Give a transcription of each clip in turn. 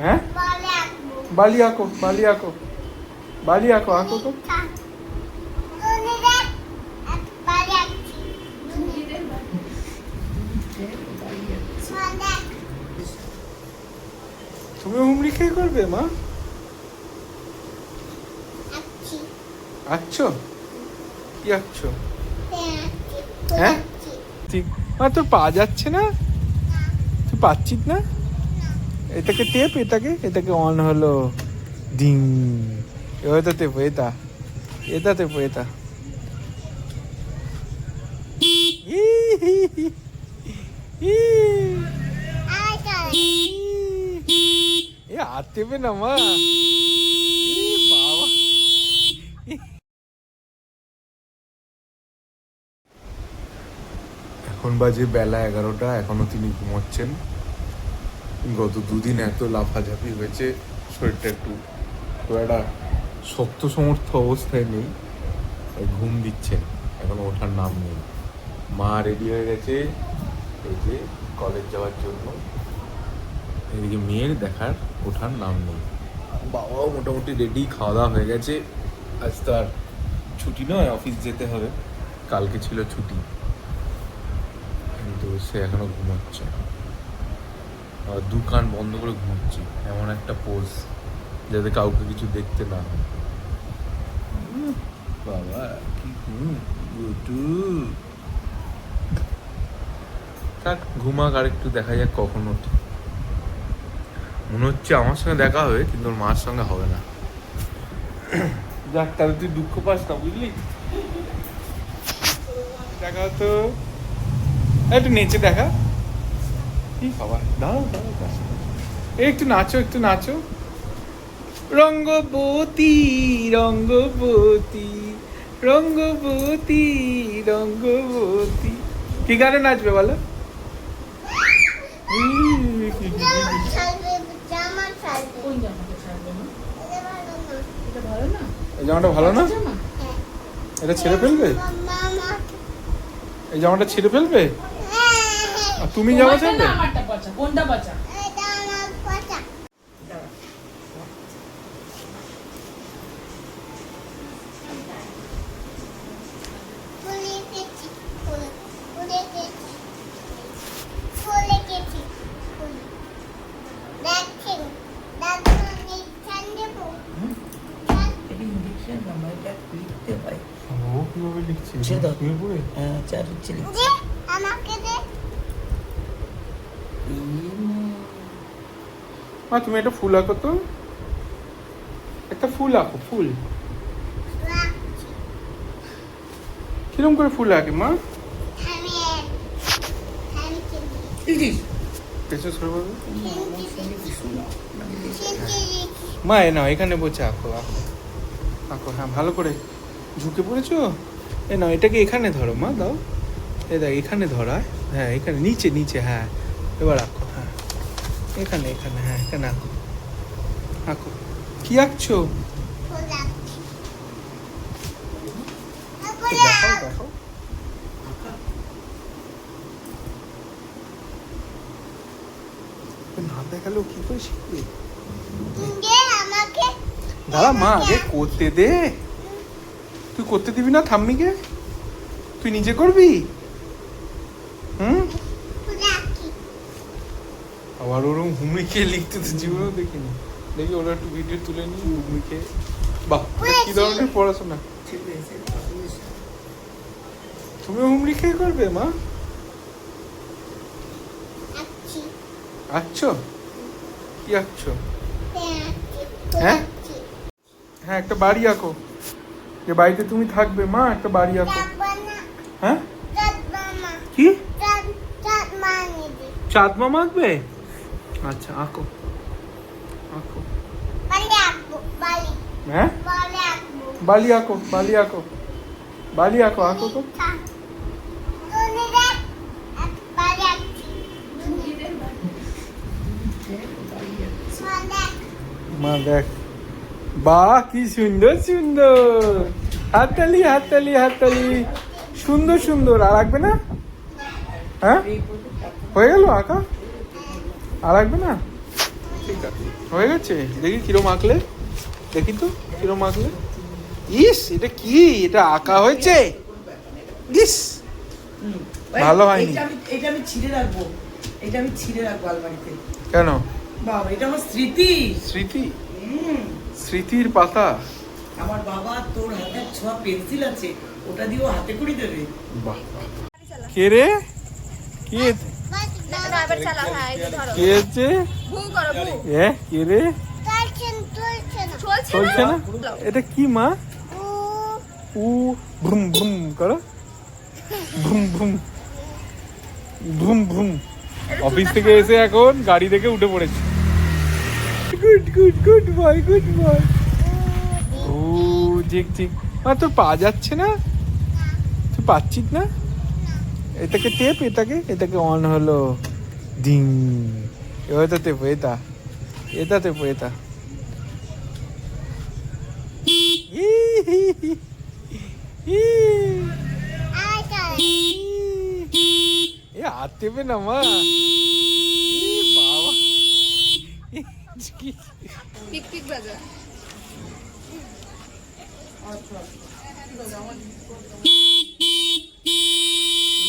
হ্যাঁ? বালি আঁকো বালি আঁকো বালি আঁকো আঁকো তো। তুমি হুমড়ি খেয়ে করবে মা? আঁকছি। কি আঁকছো? হ্যাঁ, মা তোর পা যাচ্ছে না? তুই পাচ্ছিস না? এটাকে টেপ, এটাকে এটাকে অন হলো ডিং। এটা টেপ, এটা। এটা টেপ, এটা। এ না, মা। এখন বাজে বেলা এগারোটা, এখনও তিনি ঘুমাচ্ছেন। গত দুদিন এত লাফাঝাফি হয়েছে শরীরটা একটু একটা শক্ত সমর্থ অবস্থায় নেই ঘুম দিচ্ছেন এখনও ওঠার নাম নেই। মা রেডি হয়ে গেছে, এই যে কলেজ যাওয়ার জন্য। এদিকে মেয়ের দেখার ওঠার নাম নেই। বাবাও মোটামুটি রেডি খাওয়া দাওয়া হয়ে গেছে। আজ তো আর ছুটি নয় অফিস যেতে হবে। কালকে ছিল ছুটি। কিন্তু সে এখনও ঘুমাচ্ছে আর দোকান বন্ধ করে ঘুরছি এমন একটা পোজ যাতে কাউকে কিছু দেখতে না হয়। বাবা কি থাক ঘুমাক আর একটু দেখা যাক কখন ওঠে। মনে হচ্ছে আমার সঙ্গে দেখা হবে কিন্তু ওর মার সঙ্গে হবে না। যাক তাহলে তুই দুঃখ পাস না বুঝলি? দেখা তো। একটু নেচে দেখা। একটু নাচো একটু নাচো। রঙ্গবতী রঙ্গবতী রঙ্গবতী রঙ্গবতী। কি গানে নাচবে বলো? এই জামাটা ভালো না। এটা ছেড়ে ফেলবে? এই জামাটা ছেড়ে ফেলবে? তুমি জামা ছাড়বে না আমারটা পচা কোনটা পচা? এটা আমার কীভাবে লিখছে? ছেড়ে দাও। হ্যাঁ চার আমাকে দে। মা তুমি একটা ফুল আঁকো তো। একটা ফুল আঁকো, ফুল। কিরম করে ফুল আঁকে, মা। মা, এ নাও, এখানে বসে আঁকো আঁকো। আঁকো হ্যাঁ ভালো করে ঝুঁকে পড়েছো? এ নাও এটাকে এখানে ধরো, মা, দাও। এ দেখ, এখানে ধরা হ্যাঁ এখানে, নিচে নিচে হ্যাঁ। এবার আঁকো হ্যাঁ। এখানে এখানে হ্যাঁ এখানে আঁকো। আঁকো। কি আঁকছো। দেখাও দেখাও। না দেখালেও কি করে শিখবে? দে আমাকে মা আগে করতে দে। তুই করতে দিবি না ঠাম্মিকে তুই নিজে করবি? আবার ওরকম হুমড়ি খেয়ে লিখতে তো জীবনেও দেখিনি। দেখি ওরা একটু ভিডিও তুলে নিই। হুমড়ি খেয়ে বাহ কি ধরনের পড়াশোনা? তুমি হুমড়ি খেয়ে করবে মা। আঁকছো কি আঁকছো হ্যাঁ, হ্যাঁ? হ্যাঁ একটা বাড়ি আঁকো। যে বাড়িতে তুমি থাকবে মা একটা বাড়ি আঁকো। হ্যাঁ? কি? চাঁদ চাঁদ মানে চাঁদ মামা আঁকবে? আচ্ছা আঁকো। আঁকো। হ্যাঁ? বালি আঁকো বালি আঁকো। বালি আঁকো আঁকো তো। আঁকছি। মা দেখ, বাহ কি সুন্দর সুন্দর। হাততালি হাততালি হাততালি। সুন্দর সুন্দর। আর আঁকবে না? হ্যাঁ? হয়ে গেল আঁকা? আর আঁকবে না? ঠিক পরিষ্কার হয়ে গেছে? দেখি কিরম আঁকলে। দেখি তো কিরম আঁকলে। ইস এটা কি? এটা আঁকা হয়েছে? ইস! ভালো হয়নি। এটা আমি এটা আমি ছিঁড়ে রাখব। এটা আমি ছিঁড়ে রাখব আলমারিতে। কেন? বাবা এটা আমার স্মৃতি। স্মৃতি? স্মৃতির পাতা? আমার বাবা তোর হাতের ছোঁয়া পেন্সিল আছে ওটা দিয়ে হাতে করে দেবে। বাহ। কে রে? কে? এবার চালাও হ্যাঁ এই যে ধরো। কে হচ্ছে ভু করো ভু। এ কে রে? চলছে না চলছে চলছে না? এটা কি মা? উ। ভ্রুম ভ্রুম করো। ভ্রুম ভ্রুম। ভ্রুম ভ্রুম। অফিস থেকে এসে এখন গাড়ি থেকে উঠে পড়েছে। Good good good boy good boy. ও জিক জিক মা তোর পা যাচ্ছে না? তুই পাচ্ছিস না? এটাকে টেপ এটাকে এটাকে অন হলো। টেপ এটা এটা টেপ এটা আর চলে এ হাত টেপে না মা বাবা পিক পিক বাজা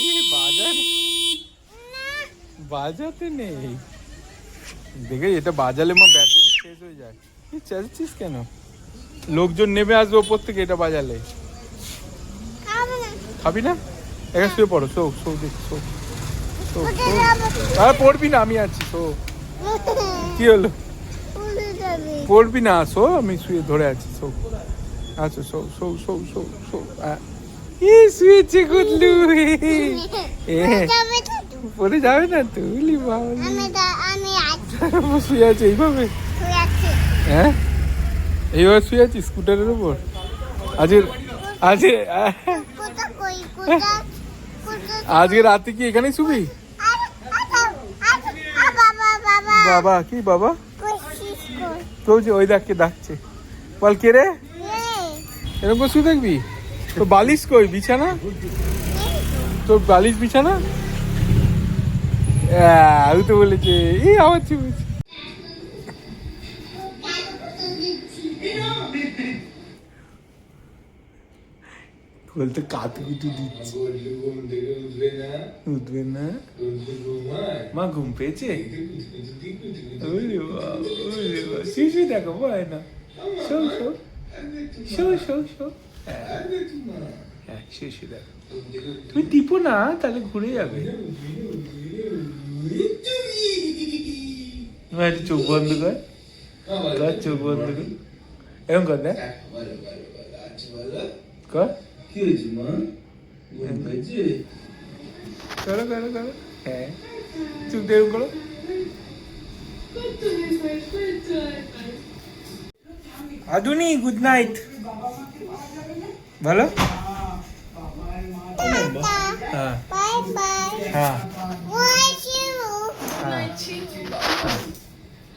ই বাজা বাজাতে নেই। দেখে এটা বাজালে মা ব্যাটারি শেষ হয়ে যায়। কি চাইছিস কেন? লোকজন নেমে আসবে ওপর থেকে এটা বাজালে। খাবি না? এখানে শুয়ে পড়ো শো শো দেখ যাব আর পড়বি না আমি আছি শো। কি হলো? পড়বি না শো আমি শুয়ে ধরে আছি শো। আচ্ছা শো শো শো শো শো আ- ই শুয়েছে গুদলু এ। পড়ে যাবে না তো উলি বাবা। শুয়ে আছে এইভাবে? হ্যাঁ? এইভাবে শুয়ে আছি স্কুটারের উপর? আজকে আজকে আজকে রাতে কি এখানেই শুবি? আর আর বাবা কি বাবা? কেউ যে ওই ডাককে ডাকছে। বল কে রে? এরকম করে শুয়ে দেখবি তো বালিশ কই বিছানা? তোর বালিশ বিছানা? আমি তো বলেছে। আমার চুপেছে বলতে কাতুকুতু দিচ্ছে। উঠবে না। মা ঘুম পেয়েছে? শুয়ে দেখো ভয় না। শো শো শো শো শো হ্যাঁ হ্যাঁ শুয়ে শুয়ে দেখো। তুমি টিপো না, তাহলে ঘুরে যাবে। তোমার একটু চোখ বন্ধ কর কর চোখ বন্ধ কর এরকম কর দেখ কর কি হয়েছে মা ঘুম পেয়েছে করো করো করো হ্যাঁ চুপ দিয়ে এরকম